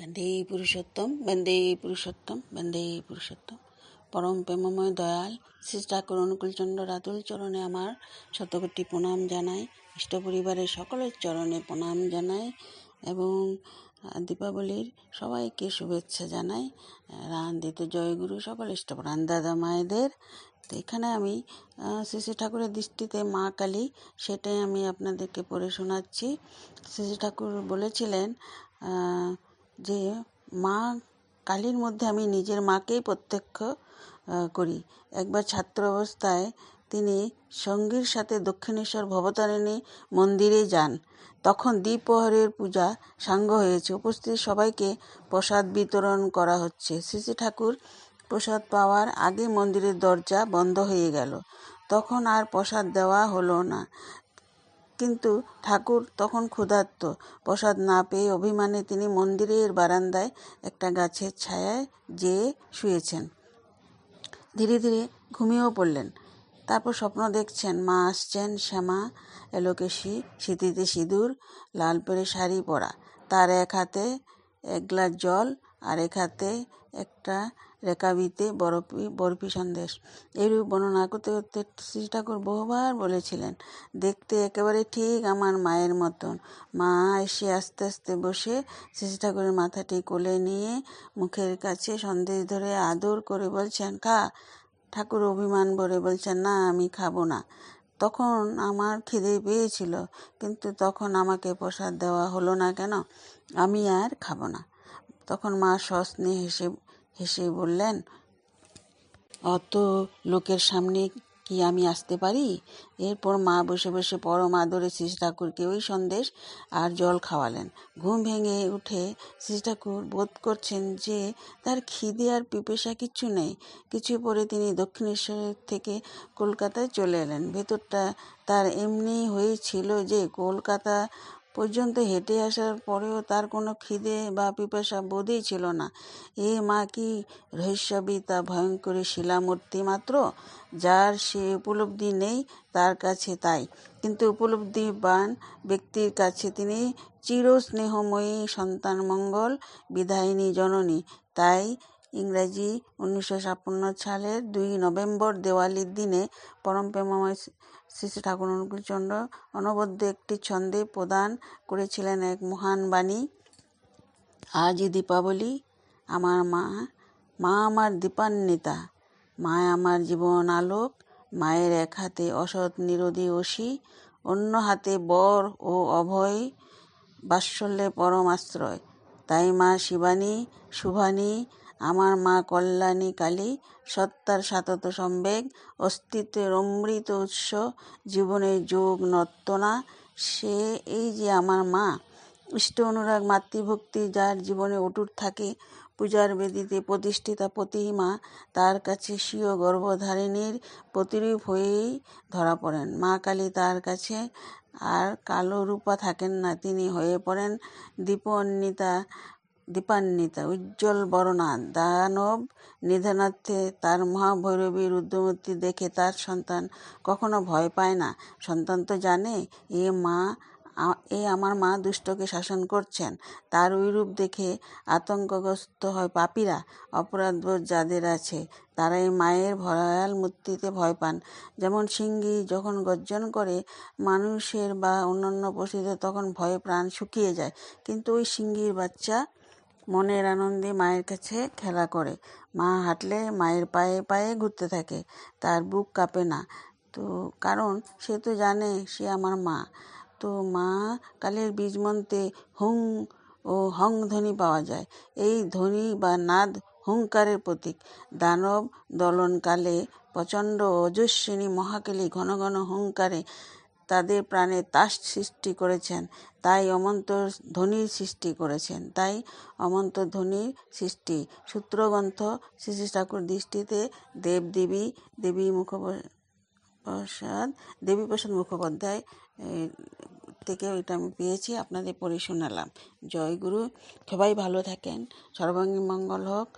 বন্দে পুরুষোত্তম বন্দে পুরুষোত্তম বন্দে পুরুষোত্তম। পরম প্রেমময় দয়াল, শ্রী ঠাকুর অনুকূলচন্দ্র রাতুল চরণে আমার শতকোটি প্রণাম জানাই, ইষ্ট পরিবারের সকলের চরণে প্রণাম জানাই এবং দীপাবলির সবাইকে শুভেচ্ছা জানাই। রান দিতে জয়গুরু সকল ইষ্টপ্রাণ দাদা মায়েদের। তো এখানে আমি শ্রী শ্রী ঠাকুরের দৃষ্টিতে মা কালী, সেটাই আমি আপনাদেরকে পড়ে শোনাচ্ছি। শ্রী ঠাকুর বলেছিলেন যে মা, কালীর মধ্যে আমি নিজের মাকেই প্রত্যক্ষ করি। একবার ছাত্র অবস্থায় তিনি সঙ্গীর সাথে দক্ষিণেশ্বর ভবতারিণী মন্দিরে যান। তখন দ্বিপ্রহরের পূজা সাঙ্গ হয়েছে। উপস্থিত সবাইকে প্রসাদ বিতরণ করা হচ্ছে। শ্রী ঠাকুর প্রসাদ পাওয়ার আগে মন্দিরের দরজা বন্ধ হয়ে গেল। তখন আর প্রসাদ দেওয়া হলো না। কিন্তু ঠাকুর তখন ক্ষুধার্ত। প্রসাদ না পেয়ে অভিমানে তিনি মন্দিরের বারান্দায় একটা গাছের ছায়ায় যেয়ে শুয়েছেন। ধীরে ধীরে ঘুমিয়েও পড়লেন। তারপর স্বপ্ন দেখছেন, মা আসছেন, শ্যামা এলোকেশি স্মৃতিতে সিঁদুর, লাল পেরে শাড়ি পরা। তার এক হাতে এক গ্লাস জল আর এক হাতে একটা রেকাবিতে বরফি বরফি সন্দেশ। এরূপ বর্ণনা করতে করতে শ্রী ঠাকুর বহুবার বলেছিলেন, দেখতে একেবারে ঠিক আমার মায়ের মতন। মা এসে আস্তে আস্তে বসে শ্রী ঠাকুরের মাথাটি কোলে নিয়ে মুখের কাছে সন্দেশ ধরে আদর করে বলছেন, খা, ঠাকুর অভিমান ভরে বলছেন না, আমি খাব না। তখন আমার খিদে পেয়েছিল, কিন্তু তখন আমাকে প্রসাদ দেওয়া হলো না কেন? আমি আর খাব না। তখন মা সস্নে হেসে হেসে বললেন, অত লোকের সামনে কি আমি আসতে পারি? এরপর মা বসে বসে পরম আদরে শ্রী ঠাকুরকে ওই সন্দেশ আর জল খাওয়ালেন। ঘুম ভেঙে উঠে শ্রী ঠাকুর বোধ করছেন যে তার খিদে আর পিপেশা কিচ্ছু নেই। কিছু পরে তিনি দক্ষিণেশ্বরের থেকে কলকাতায় চলে এলেন। ভেতরটা তার এমনি হয়েছিল যে কলকাতা পর্যন্ত হেঁটে আসার পরেও তার কোনো খিদে বা পিপাসা বোধই ছিল না। এ মা কি রহস্যবী তা ভয়ঙ্করী শিলামূর্তি মাত্র? যার সে উপলব্ধি নেই, তার কাছে তাই। কিন্তু উপলব্ধিবান ব্যক্তির কাছে তিনি চিরস্নেহময়ী সন্তান মঙ্গল বিধায়িনী জননী। তাই ইংরাজি উনিশশো ছাপ্পান্ন সালের দুই নভেম্বর দেওয়ালির দিনে পরম প্রেমময় শ্রী ঠাকুর অনুকূলচন্দ্র অনবদ্য একটি ছন্দে প্রদান করেছিলেন এক মহান বাণী। আজই দীপাবলি আমার মা মা আমার দীপান্বিতা মা আমার জীবন আলোক, মায়ের এক হাতে অসৎ নিরোধী অসি, অন্য হাতে বর ও অভয়, বাৎসল্যে পরম আশ্রয়। তাই মা শিবানী শুভানী আমার মা কল্যাণী কালী, সত্তার সাতত সম্বেগ, অস্তিত্বের অমৃত উৎস, জীবনের যোগ নর্তনা। সে এই যে আমার মা, ইষ্ট অনুরাগ মাতৃভক্তি যার জীবনে অটুট থাকে, পূজার বেদিতে প্রতিষ্ঠিতা প্রতিমা, তার কাছে স্বীয় গর্ভধারিণীর প্রতিরূপ হয়েই ধরা পড়েন। মা কালী তার কাছে আর কালো রূপা থাকেন না, তিনি হয়ে পড়েন দীপান্বিতা দীপান্বিতা, উজ্জ্বল বর্ণা, দানব নিধনার্থে তার মহাভৈরবী রুদ্রমূর্তি দেখে তার সন্তান কখনো ভয় পায় না। সন্তান তো জানে, এ মা, এ আমার মা দুষ্টকে শাসন করছেন। তার ওই রূপ দেখে আতঙ্কগ্রস্ত হয় পাপীরা। অপরাধবোধ যাদের আছে তারা এই মায়ের ভয়াল মূর্তিতে ভয় পান। যেমন সিংহী যখন গর্জন করে, মানুষের বা অন্যান্য পশুদের তখন ভয়ে প্রাণ শুকিয়ে যায়। কিন্তু ওই সিংহীর বাচ্চা মনের আনন্দে মায়ের কাছে খেলা করে। মা হাঁটলে মায়ের পায়ে পায়ে ঘুরতে থাকে, তার বুক কাঁপে না। তো কারণ সে তো জানে সে আমার মা। তো মা কালের বীজ মন্ত্রে হুং ও হং ধ্বনি পাওয়া যায়। এই ধ্বনি বা নাদ হুঙ্কারের প্রতীক। দানব দলনকালে প্রচণ্ড অজস্বিনী মহাকালী ঘন ঘন হুঙ্কারে তাদের প্রাণে তাস সৃষ্টি করেছেন, তাই অমন্ত ধ্বনির সৃষ্টি করেছেন, তাই অমন্ত ধ্বনির সৃষ্টি। সূত্রগ্রন্থ শ্রী শ্রী ঠাকুর দৃষ্টিতে দেবদেবী, দেবী মুখপ্রসাদ, দেবীপ্রসাদ মুখোপাধ্যায় থেকে ওইটা আমি পেয়েছি, আপনাদের পড়ে শোনালাম। জয় গুরু, সবাই ভালো থাকেন, সর্বাঙ্গীন মঙ্গল হোক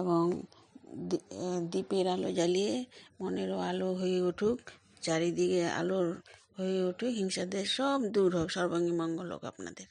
এবং দ্বীপের আলো জ্বালিয়ে মনেরও আলো হয়ে উঠুক। চারিদিকে আলোর হয়ে ওঠে। হিংসাদের সব দূর হোক সর্বাঙ্গী মঙ্গল হোক আপনাদের।